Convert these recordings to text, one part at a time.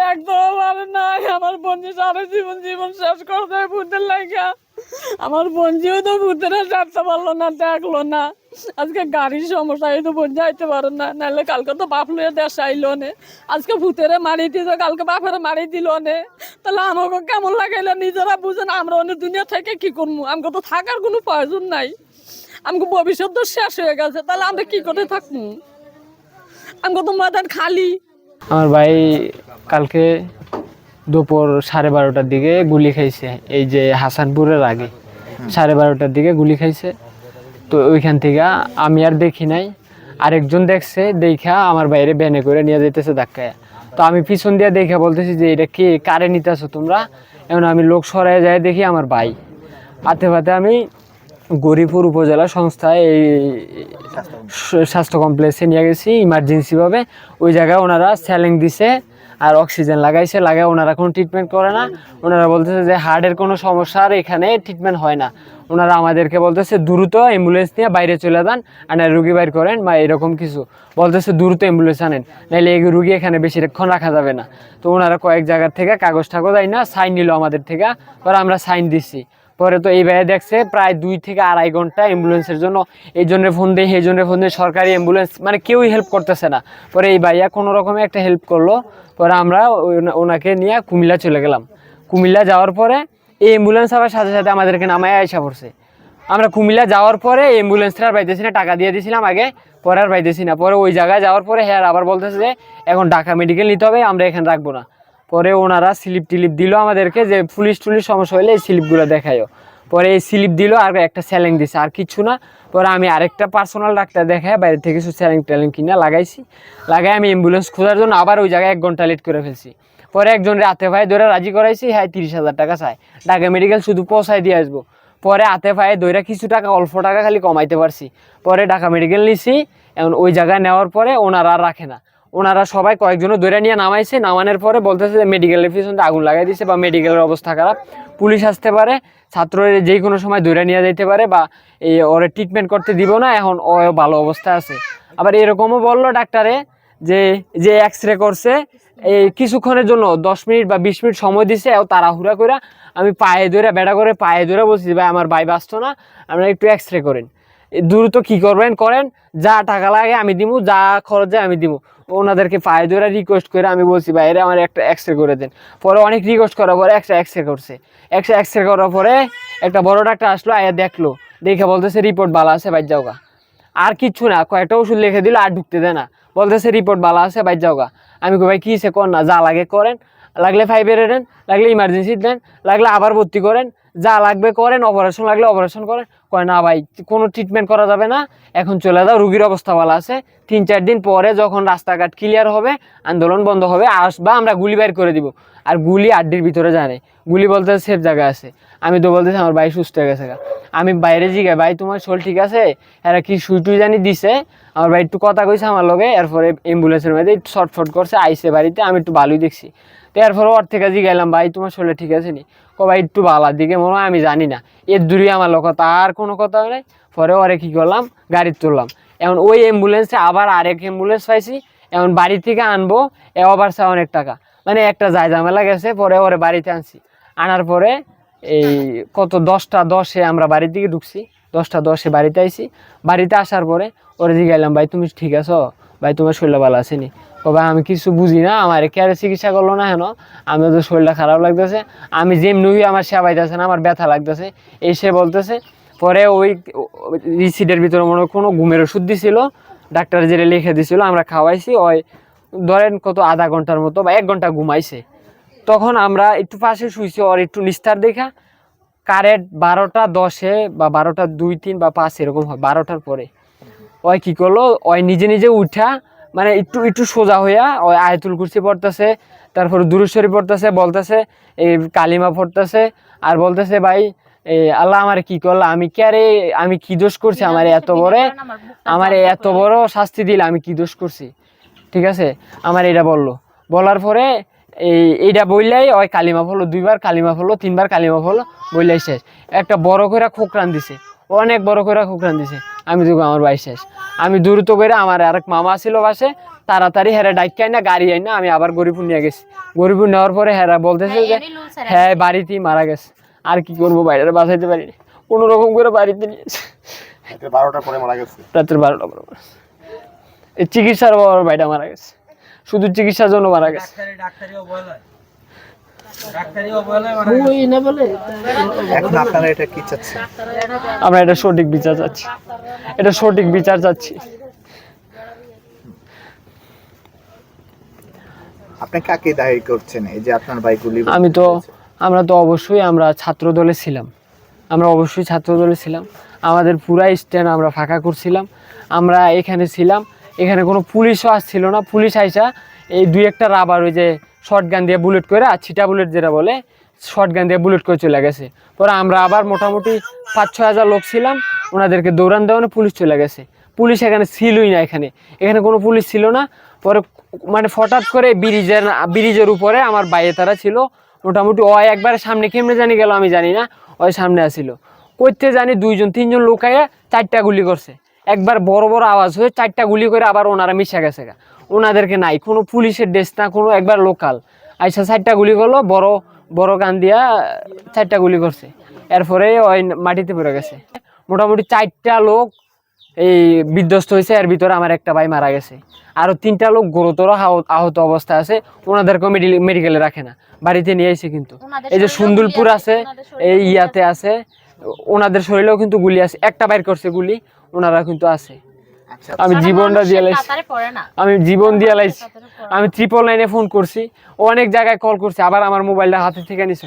দেখতে পারে নাই আমার বন্ধু সারা জীবন জীবন শেষ করে দেয় ভূতের লাগা। আমার বঞ্জিও তো ভূতেরা যাতে পারল না, দেখল না। আজকে গাড়ির সমস্যা এই তো বোন যাইতে পারো না, নাহলে কালকে তো বাপ লইয়া দেশ আইলো নে। আজকে ভূতেরে মারি দিল, কালকে বাপেরে মারি দিল নে। তাহলে আমাকে কেমন লাগাইলে, নিজেরা বুঝেন আমরা অনেক দুনিয়া থেকে কি করব? আমাকে তো থাকার কোনো প্রয়োজন নাই। আমাকে ভবিষ্যৎ তো শেষ হয়ে গেছে, তাহলে আমরা কি করে থাকব? আমাকে তো মাথার খালি আমার ভাই কালকে দুপুর সাড়ে বারোটার দিকে গুলি খাইছে, এই যে হাসানপুরের আগে। সাড়ে বারোটার দিকে গুলি খাইছে। তো ওইখান থেকে আমি আর দেখি নাই। আরেকজন দেখছে, দেখা আমার বাইরে ব্যানে করে নিয়ে যেতেছে ধাক্কায়। তো আমি পিছন দিয়ে দেখে বলতেছি যে, এটা কে? কারে নিতেছো তোমরা? এখন আমি লোক সরাই যায় দেখি আমার ভাই। হাতে পাতে আমি গরিপুর উপজেলা সংস্থায় এই স্বাস্থ্য কমপ্লেক্সে নিয়ে গেছি ইমার্জেন্সিভাবে ওই জায়গায় ওনারা স্যালিং দিছে আর অক্সিজেন লাগাইছে, লাগায় ওনারা কোনো ট্রিটমেন্ট করে না। ওনারা বলতেছে যে হার্টের কোনো সমস্যা আর এখানে ট্রিটমেন্ট হয় না। ওনারা আমাদেরকে বলতেছে, দ্রুত অ্যাম্বুলেন্স নিয়ে বাইরে চলে যান আর রুগী বাইর করেন বা এরকম কিছু। বলতেছে, দ্রুত অ্যাম্বুলেন্স আনেন, নাহলে এই রুগী এখানে বেশিক্ষণ রাখা যাবে না। তো ওনারা কয়েক জায়গার থেকে কাগজ টাগজ দেয় না সাইন নিল আমাদের থেকে, পরে আমরা সাইন দিচ্ছি পরে তো এই ভাইয়া দেখছে প্রায় দুই থেকে আড়াই ঘণ্টা অ্যাম্বুলেন্সের জন্য এই জন্য ফোন দেয় এই জন্য ফোন দেয়, সরকারি অ্যাম্বুলেন্স মানে কেউই হেল্প করতেছে না। পরে এই ভাইয়া কোনো রকমে একটা হেল্প করল, পরে আমরা ওনাকে নিয়ে কুমিল্লা চলে গেলাম। কুমিল্লা যাওয়ার পরে এই অ্যাম্বুলেন্স আবার সাথে সাথে আমাদেরকে নামায় আইসা পড়ছে। আমরা কুমিল্লা যাওয়ার পরে অ্যাম্বুলেন্সটা আর পাইতেছি না, টাকা দিয়ে দিয়েছিলাম আগে, পরে আর পাইতেছি না। পরে ওই জায়গায় যাওয়ার পরে হ্যাঁ আবার বলতেছে যে, এখন ঢাকা মেডিকেল নিতে হবে, আমরা এখানে রাখব না। পরে ওনারা স্লিপ টিলিপ দিল আমাদেরকে যে পুলিশ টুলিশ সমস্যা হলে এই স্লিপগুলো দেখায়ও পরে এই স্লিপ দিল আর একটা স্যালেং দিছে। আর কিছু না, পরে আমি আরেকটা পার্সোনাল ডাক্তার দেখায়, বাইরে থেকে কিছু স্যালেং ট্যালেং কিনা লাগাইছি। লাগাই আমি অ্যাম্বুলেন্স খোঁজার জন্য আবার ওই জায়গায় এক ঘণ্টা লেট করে ফেলছি। পরে একজন রাতে ভাই ধরে রাজি করাইছি হ্যাঁ তিরিশ হাজার টাকা চাই। ঢাকা মেডিকেল শুধু পৌঁছায় দিয়ে আসব। পরে হাতে পায়ে দইরা কিছু টাকা, অল্প টাকা খালি কমাইতে পারছি। পরে ঢাকা মেডিকেল নিছি, এখন ওই জায়গায় নেওয়ার পরে ওনারা আর রাখে না। ওনারা সবাই কয়েকজন ধরে নিয়ে নামাইছে, নামানোর পরে বলতেছে যে মেডিকেলের পিছনে আগুন লাগাই দিছে বা মেডিকেলের অবস্থা খারাপ। পুলিশ আসতে পারে ছাত্রের যে কোনো সময় ধরে নিয়ে যেতে পারে বা এই ওরে ট্রিটমেন্ট করতে দিব না, এখন ও ভালো অবস্থায় আছে। আবার এরকমও বলল ডাক্তারে যে যে এক্স রে করছে এই কিছুক্ষণের জন্য, দশ মিনিট বা বিশ মিনিট সময় দিছে তাড়াহুড়া করে আমি পায়ে ধরে বেড়া করে পায়ে ধরে বলছি ভাই, আমার ভাই বাঁচতো না আপনারা একটু এক্স রে করেন। দ্রুত কি করবেন? করেন, যা টাকা লাগে আমি দিমু, যা খরচ যায় আমি দিমু। ওনাদেরকে পায়ে ধরে রিকোয়েস্ট করে আমি বলছি বাইরে আমার একটা এক্স রে করে দেন। পরে অনেক রিকোয়েস্ট করার পরে একটা এক্স রে করছে। একটা এক্স রে করার পরে একটা বড় ডাক্তার আসলো, আয়া দেখল। দেখে বলতেছে রিপোর্ট ভালো আছে বাইর যাওগা। আর কিচ্ছু না, কয়েকটা ওষুধ লিখে দিল, আর ঢুকতে দেয় না। বলতেছে রিপোর্ট ভালো আছে বাইর যাওগা। আমি ভাই, কী সে কর না, যা লাগে করেন। লাগলে ফাইভের দেন, লাগলে ইমার্জেন্সি দেন, লাগলে আবার ভর্তি করেন। যা লাগবে করেন অপারেশন লাগলে অপারেশন করেন। কয়, না ভাই, কোনো ট্রিটমেন্ট করা যাবে না। এখন চলে যাও, রুগীর অবস্থা ভালো আছে। তিন চার দিন পরে যখন রাস্তাঘাট ক্লিয়ার হবে, আন্দোলন বন্ধ হবে আসবা আমরা গুলি বাইর করে দিব। আর গুলি আড্ডির ভিতরে জানে গুলি বলতে সেফ জায়গা আছে। আমি তো বলতেছি আমার ভাই সুস্থ হয়ে গেছে আমি বাইরে জিগাই, ভাই, তোমার শরীর ঠিক আছে? এরা কি সুই টুই জানি দিছে? আমার ভাই একটু কথা কইছে আমার লগে, এরপরে অ্যাম্বুলেন্সের মধ্যে একটু শর্টফট করছে, আইসে বাড়িতে, আমি একটু ভালোই দেখছি। তো এরপরে ওর থেকে জিগাইলাম, ভাই, তোমার শরীর ঠিক আছে নি? ক, ভাই, একটু ভালার দিকে মনে হয়, আমি জানি না। এর দূরে আমার লোক তার কোনো কথা নেই। পরে ওরে কী করলাম? গাড়ি তুললাম। এখন ওই অ্যাম্বুলেন্সে আবার আরেক অ্যাম্বুলেন্স পাইছি, এখন বাড়ি থেকে আনব, এ আবার চা অনেক টাকা। মানে একটা যায় ঝামেলা গেছে, পরে ওরে বাড়িতে আনছি। আনার পরে এই কত দশটা দশে আমরা বাড়ির দিকে ঢুকছি, দশটা দশে বাড়িতে আইছি। বাড়িতে আসার পরে ওরে জিগাইলাম, ভাই, তুমি ঠিক আছো? ভাই, তোমার শরীরটা ভালো আসেনি ও ভাই, আমি কিছু বুঝি না, আমার কেয়ারে চিকিৎসা করল না হেন আমি তো শরীরটা খারাপ লাগতেছে। আমি যেমনি আমার সেবাইতেছে না, আমার ব্যথা লাগতেছে। এই সে বলতেছে পরে ওই রিসিটের ভিতরে মনে কোনো ঘুমের ওষুধ দিছিল, ডাক্তার যেটা লিখে দিছিল, আমরা খাওয়াইছি, ওই ধরেন কত আধা ঘণ্টার মতো বা এক ঘণ্টা ঘুমাইছে। তখন আমরা একটু পাশে শুইছি, ওর একটু নিস্তার দেখা, কারেন্ট বারোটা দশে বা বারোটা দুই তিন বা পাঁচ এরকম হয়, বারোটার পরে। ওই কি করল, ওই নিজে নিজে উঠা মানে একটু একটু সোজা হইয়া ওই আয়তুল কুরসি পড়তেছে, তারপর দুরুশ্বরী পড়তেছে, বলতেছে, এই কালিমা পড়তেছে, আর বলতেছে, ভাই আল্লাহ আমার কি করল? আমি কে আরে আমি কি দোষ করছি আমার এত বড়? আমার এত বড় শাস্তি দিলে আমি কি দোষ করছি? ঠিক আছে? আমার এটা বলল। বলার পরে এই এইটা বললাই ওই কালিমা ফলো দুইবার কালিমা ফলো তিনবার কালিমা ফলো বললাই শেষ। একটা বড় করে খোকরান দিছে। অনেক বড় করে খোকরান দিছে। আমি দেখব আমার ভাই শেষ। আমি দ্রুত করে আমার আরেক মামা ছিল পাশে তাড়াতাড়ি হেরা ডাইকে আইনা গাড়ি আইনা আমি আবার গরিপুর নিয়ে গেছি। গরিপুর নেওয়ার পরে হেরা বলতেছে যে হ্যাঁ বাড়িতেই মারা গেছে। আর কি করব? বাইরে বাঁচাইতে পারিনি। কোনো রকম করে বাড়িতে বারোটার পরে মারা গেছে। রাত্রে বারোটা পরে এই চিকিৎসার বাবার ভাইটা মারা গেছে। শুধু চিকিৎসার জন্য মারা গেছে। এখন আপনারা এটা কি চাচ্ছেন? আমরা এটা সঠিক বিচার চাচ্ছি। এটা সঠিক বিচার চাচ্ছি। আপনি কাকে দায়ী করছেন? এই যে আপনার ভাই গুলি আমি তো আমরা তো অবশ্যই আমরা ছাত্র দলে ছিলাম। আমরা অবশ্যই ছাত্র দলে ছিলাম। আমাদের পুরা স্ট্যান্ড আমরা ফাঁকা করছিলাম। আমরা এখানে ছিলাম। এখানে কোনো পুলিশও আসছিল না। পুলিশ আইসা এই দুই একটা রাবার ওই যে শর্ট গান দিয়ে বুলেট করে আর ছিটা বুলেট যেটা বলে শর্ট গান দিয়ে বুলেট করে চলে গেছে। পরে আমরা আবার মোটামুটি পাঁচ ছয় হাজার লোক ছিলাম। ওনাদেরকে দৌড়ান দেওয়ানে পুলিশ চলে গেছে। পুলিশ এখানে ছিলই না এখানে। এখানে কোনো পুলিশ ছিল না। পরে মানে হঠাৎ করে ব্রিজের ব্রিজের উপরে আমার বাইরে তারা ছিল। মোটামুটি ও একবারে সামনে কেমনে জানি গেল আমি জানি না, ওই সামনে আসিল। করতে জানি দুইজন, তিনজন লোক আইয়া চারটা গুলি করছে। একবার বড় বড় আওয়াজ হয়ে চারটা গুলি করে আবার ওনারা মিশা গেছে গা। ওনাদেরকে নাই, কোনো পুলিশের ড্রেস না, কোনো একবার লোকাল। আইসা চারটা গুলি করল, বড় বড় গান দিয়া চারটা গুলি করছে। এরপরে ওই মাটিতে পড়ে গেছে। মোটামুটি চারটা লোক এই বিধ্বস্ত হয়েছে এর ভিতরে আমার একটা ভাই মারা গেছে। আরও তিনটা লোক গুরুতর আহত- অবস্থা আছে ওনাদেরকেও মেডিকেলে রাখে না। বাড়িতে নিয়ে এসে কিন্তু। এই যে শরীরেও সুন্দরপুর আছে এই ইয়াতে আছে। ওনাদের শরীরেও কিন্তু গুলি আছে। একটা বাইর করছে গুলি ওনারা কিন্তু আছে। আচ্ছা আমি সারা জীবনটা দিয়ে লাইছি। আমি জীবন দিয়ে লাইছি। আমি ট্রিপল লাইনে ফোন করছি ও অনেক জায়গায় কল করছি আবার আমার মোবাইলটা হাতে থেকে নিছে।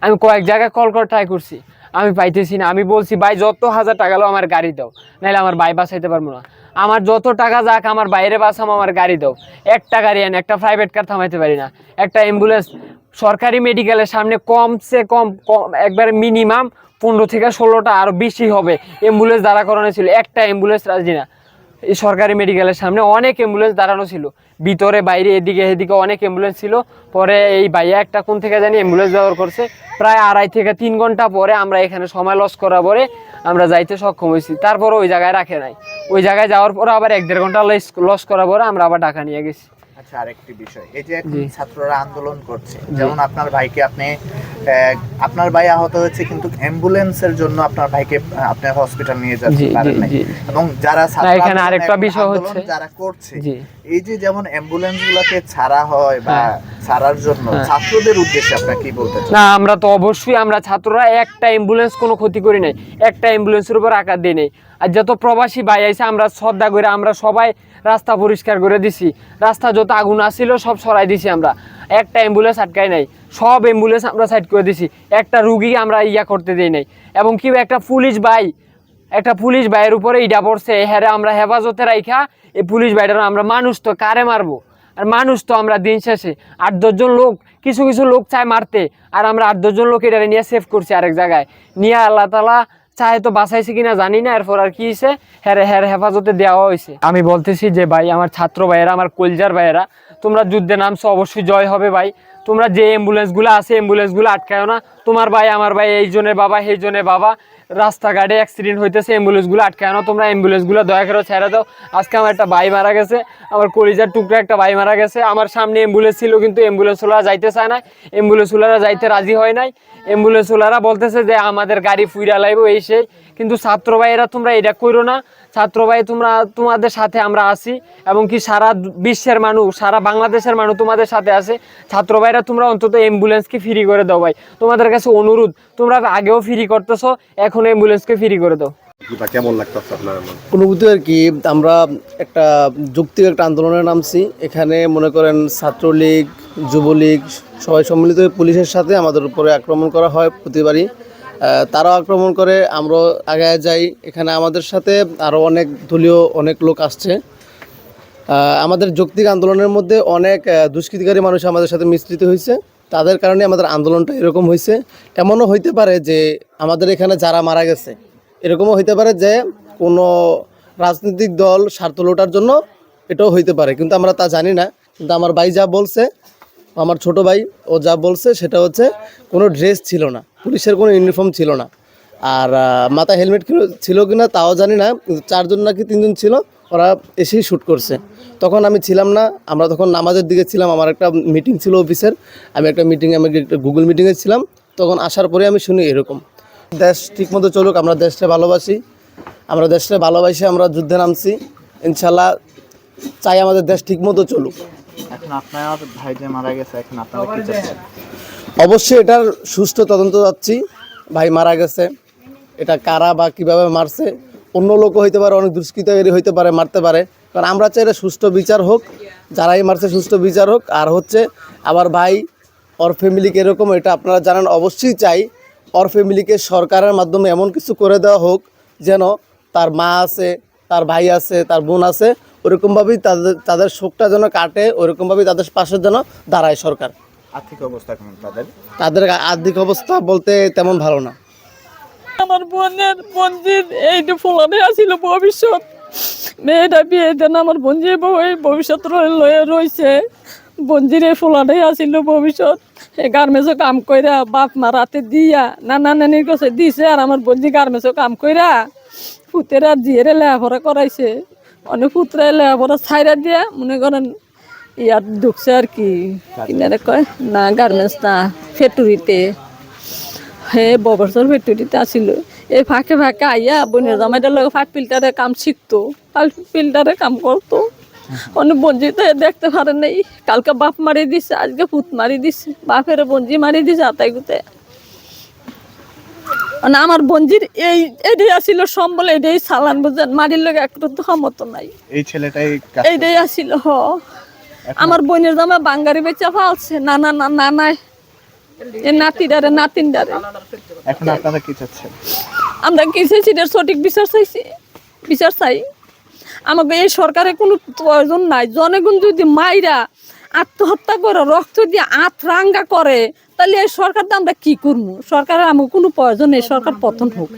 আমি কয়েক জায়গায় কল করে ট্রাই করছি। আমি পাইতেছি না। আমি বলছি, ভাই, যত হাজার টাকা লো আমার গাড়ি দাও। নাহলে আমার ভাই বাঁচাইতে পারব না। আমার যত টাকা যাক, আমার বাইরে বাসাম আমার গাড়ি দাও। একটা গাড়ি আন একটা প্রাইভেট কার থামাইতে পারি না। একটা অ্যাম্বুলেন্স সরকারি মেডিকেলের সামনে কমসে কম একবারে মিনিমাম পনেরো থেকে ষোলোটা আরও বেশি হবে। অ্যাম্বুলেন্স দাঁড়া করানো ছিল। একটা অ্যাম্বুলেন্স রাজি না। সরকারি মেডিকেলের সামনে অনেক অ্যাম্বুলেন্স দাঁড়ানো ছিল। ভিতরে, বাইরে, এদিকে এদিকে অনেক অ্যাম্বুলেন্স ছিল। পরে এই ভাইয়া একটা কোন থেকে জানি অ্যাম্বুলেন্স ব্যবহার করছে। প্রায় আড়াই থেকে তিন ঘণ্টা পরে আমরা এখানে সময় লস করার পরে আমরা যাইতে সক্ষম হয়েছি। তারপরে ওই জায়গায় রাখে নাই। ওই জায়গায় যাওয়ার পরে আবার এক দেড় ঘণ্টা লস করার পরে আমরা আবার ঢাকা নিয়ে গেছি। আচ্ছা আরেকটি বিষয়। এই যে ছাত্ররা আন্দোলন করছে যেমন আপনার ভাইকে আপনি আপনার ভাই আহত হয়েছে কিন্তু অ্যাম্বুলেন্সের জন্য আপনার ভাইকে আপনি হসপিটাল নিয়ে পারেন নাই। এবং যারা এখানে আরেকটা বিষয় হচ্ছে- যারা করছে এই যে যেমন অ্যাম্বুলেন্স গুলাকে ছাড়া হয় বা হ্যাঁ। ছাড়ার জন্য হ্যাঁ। ছাত্রদের উদ্দেশ্যে আপনার কি বলতে চান? না আমরা তো অবশ্যই আমরা ছাত্ররা একটা অ্যাম্বুলেন্স কোনো ক্ষতি করি নাই একটা অ্যাম্বুলেন্সের উপর আকার দিই নাই। আর যত প্রবাসী ভাই আইছে আমরা শ্রদ্ধা করে আমরা সবাই রাস্তা পরিষ্কার করে দিছি। রাস্তা যত আগুন আসছিল সব সরাই দিছি আমরা। একটা অ্যাম্বুলেন্স আটকাই নাই। সব অ্যাম্বুলেন্স আমরা সাইড করে দিছি। একটা রুগী আমরা ইয়া করতে দিই নাই। এবং কি একটা পুলিশ বাই একটা পুলিশ ভাইয়ের উপরে ইডা পড়ছে হ্যাঁ আমরা হেফাজতে রাইখা, এই পুলিশ ভাইটার আমরা মানুষ তো কারে মারবো? আর মানুষ তো আমরা দিন শেষে। আট দশজন লোক, কিছু কিছু লোক চায় মারতে। আর আমরা আট দশজন লোক এটা নিয়ে সেভ করছি আরেক জায়গায়। নিয়ে আল্লাহ তালা চাহে তো বাঁচাইছে কিনা জানি না, এরপর আর কি হয়েছে হ্যাঁ হ্যাঁ হেফাজতে দেওয়া হয়েছে আমি বলতেছি যে, ভাই, আমার ছাত্র ভাইয়েরা, আমার কলজার ভাইয়েরা, তোমরা যুদ্ধে নামছো, অবশ্যই জয় হবে, ভাই। তোমরা যে অ্যাম্বুলেন্সগুলো আছে অ্যাম্বুলেন্সগুলো আটকায়ও না। তোমার ভাই, আমার ভাই, এই জনের বাবা, সেই জনের বাবা। রাস্তাঘাটে অ্যাক্সিডেন্ট হইতেছে অ্যাম্বুলেন্সগুলো আটকে না তোমরা অ্যাম্বুলেন্সগুলো দয়া করে ছেড়ে দাও। আজকে আমার একটা ভাই মারা গেছে, আমার কলিজার টুকরা একটা ভাই মারা গেছে। আমার সামনে অ্যাম্বুলেন্স ছিল, কিন্তু অ্যাম্বুলেন্সওয়ালা যাইতে চায় না অ্যাম্বুলেন্সওয়ালারা যাইতে রাজি হয় নাই। অ্যাম্বুলেন্সওয়ালারা বলতেছে যে, আমাদের গাড়ি ফুইরা লাইব, এই সেই। কিন্তু ছাত্র ভাইয়েরা তোমরা এটা করো না। ছাত্র ভাই তোমরা তোমাদের সাথে আমরা আছি এবং কি সারা বিশ্বের মানুষ সারা বাংলাদেশের মানুষ তোমাদের সাথে আছে। ছাত্র ভাইরা তোমরা অন্তত অ্যাম্বুলেন্সকে ফ্রি করে দাও ভাই। তোমাদের কাছে অনুরোধ তোমরা আগেও ফ্রি করতেছো এখন অ্যাম্বুলেন্সকে ফ্রি করে দাও। কেমন লাগতেছে আপনার অনুভূতি আর কি আমরা একটা যুক্তিক একটা আন্দোলনে নামছি। এখানে মনে করেন ছাত্রলীগ যুবলীগ সবাই সম্মিলিত পুলিশের সাথে আমাদের উপরে আক্রমণ করা হয় প্রতিবারই। তারাও আক্রমণ করে, আমরাও আগে যাই। এখানে আমাদের সাথে আরও অনেক দলীয় অনেক লোক আসছে। আমাদের যৌক্তিক আন্দোলনের মধ্যে অনেক দুষ্কৃতিকারী মানুষ আমাদের সাথে মিশ্রিত হয়েছে। তাদের কারণে আমাদের আন্দোলনটা এরকম হয়েছে। এমনও হইতে পারে যে আমাদের এখানে যারা মারা গেছে, এরকমও হইতে পারে যে কোনো রাজনৈতিক দল স্বার্থ লোটার জন্য এটাও হইতে পারে। কিন্তু আমরা তা জানি না। কিন্তু আমার ভাই যা বলছে, আমার ছোট ভাই ও যা বলছে, সেটা হচ্ছে কোনো ড্রেস ছিল না। পুলিশের কোনো ইউনিফর্ম ছিল না। আর মাথায় হেলমেট ছিল কি না তাও জানি না। চারজন নাকি তিনজন ছিল ওরা এসেই শ্যুট করছে। তখন আমি ছিলাম না আমরা তখন নামাজের দিকে ছিলাম আমার একটা মিটিং ছিল অফিসের আমি একটা মিটিং আমি একটা গুগল মিটিংয়ে ছিলাম। তখন আসার পরে আমি শুনি এরকম দেশ ঠিকমতো চলুক আমরা দেশটা ভালোবাসি। আমরা দেশটা ভালোবাসি আমরা যুদ্ধে নামছি। ইনশাল্লাহ চাই আমাদের দেশ ঠিকমতো চলুক। এখন আপনার ভাই যে মারা গেছে এখন আপনারা কি অবশ্যই এটার সুষ্ঠু তদন্ত যাচ্ছি ভাই মারা গেছে। এটা কারা বা কীভাবে মারছে? অন্য লোকও হইতে পারে, অনেক দুষ্কৃতকারী হইতে পারে, মারতে পারে। কারণ আমরা চাই এটা সুষ্ঠু বিচার হোক, যারাই মারছে সুষ্ঠু বিচার হোক। আর হচ্ছে আবার ভাই ওর ফ্যামিলিকে এরকম, এটা আপনারা জানেন, অবশ্যই চাই ওর ফ্যামিলিকে সরকারের মাধ্যমে এমন কিছু করে দেওয়া হোক, যেন তার মা আছে, তার ভাই আছে, তার বোন আছে, ওরকমভাবেই তাদের তাদের শোকটা যেন কাটে, ওরকমভাবেই তাদের পাশে যেন দাঁড়ায় সরকার। আর্থিক অবস্থা কেমন তাদের? তাদের আর্থিক অবস্থা বলতে তেমন ভালো না। আমার বোনের বঞ্জির এইটা ফোলানে আসিল ভবিষ্যৎ। মেয়েটা বিয়ে দেন আমার বঞ্জি ভবিষ্যৎ রয়ে লয়ে রয়েছে। বঞ্জির এই ফোলাটাই আসিল ভবিষ্যৎ। গার্মেন্টসও কাম কইরা বাপ মা রাতে দিয়া নানা নানির কাছে দিছে আর আমার বঞ্জি গার্মেন্টসও কাম কইরা পুতেরা জিয়েরে লেখাপড়া করাইছে। অনেক পুতরা লেখাপড়া ছাইরা দিয়া মনে করেন ইয়ার ঢুকছে আর কি? কিনারে কয় না গার্মেন্টস না ফ্যাক্টরিতে হে ববরসর ফ্যাক্টরিতে আসিল এই ফাঁকে ফাঁকে আইয়া বোনের জামাইটার লগে ফাট ফিল্টারে কাম শিখতো ফাট ফিল্টারে কাম করতো অনেক বঞ্জিত দেখতে পারে নাই। কালকে বাপ মারি দিছে আজকে পুত মারি দিছে। বাপের বঞ্জি মারি দিছে আতাই গুতে মানে আমার বঞ্জির এই এটাই আসিল সম্বল এটাই সালান বুঝেন মারির লগে একটু তো ক্ষমতা নাই। এই ছেলেটাই এইটাই আসিল হ। আমার বোনের জামা বাঙ্গারি বেচা ফালছে না না না না নাই এ নাতিডারে নাতিনডারে এখন আপনারা কি চাচ্ছেন? আমরা কি চাইছি এটার সঠিক বিচার চাইছি? বিচার চাই। আমাকে এই সরকারের কোনো প্রয়োজন নাই। জনগণ যদি মাইরা আত্মহত্যা করে রক্ত দিয়ে আত রাঙ্গা করে তাহলে এই সরকার আমরা কি করব? সরকারের আমাকে কোনো প্রয়োজন নেই। সরকার পতন হোক।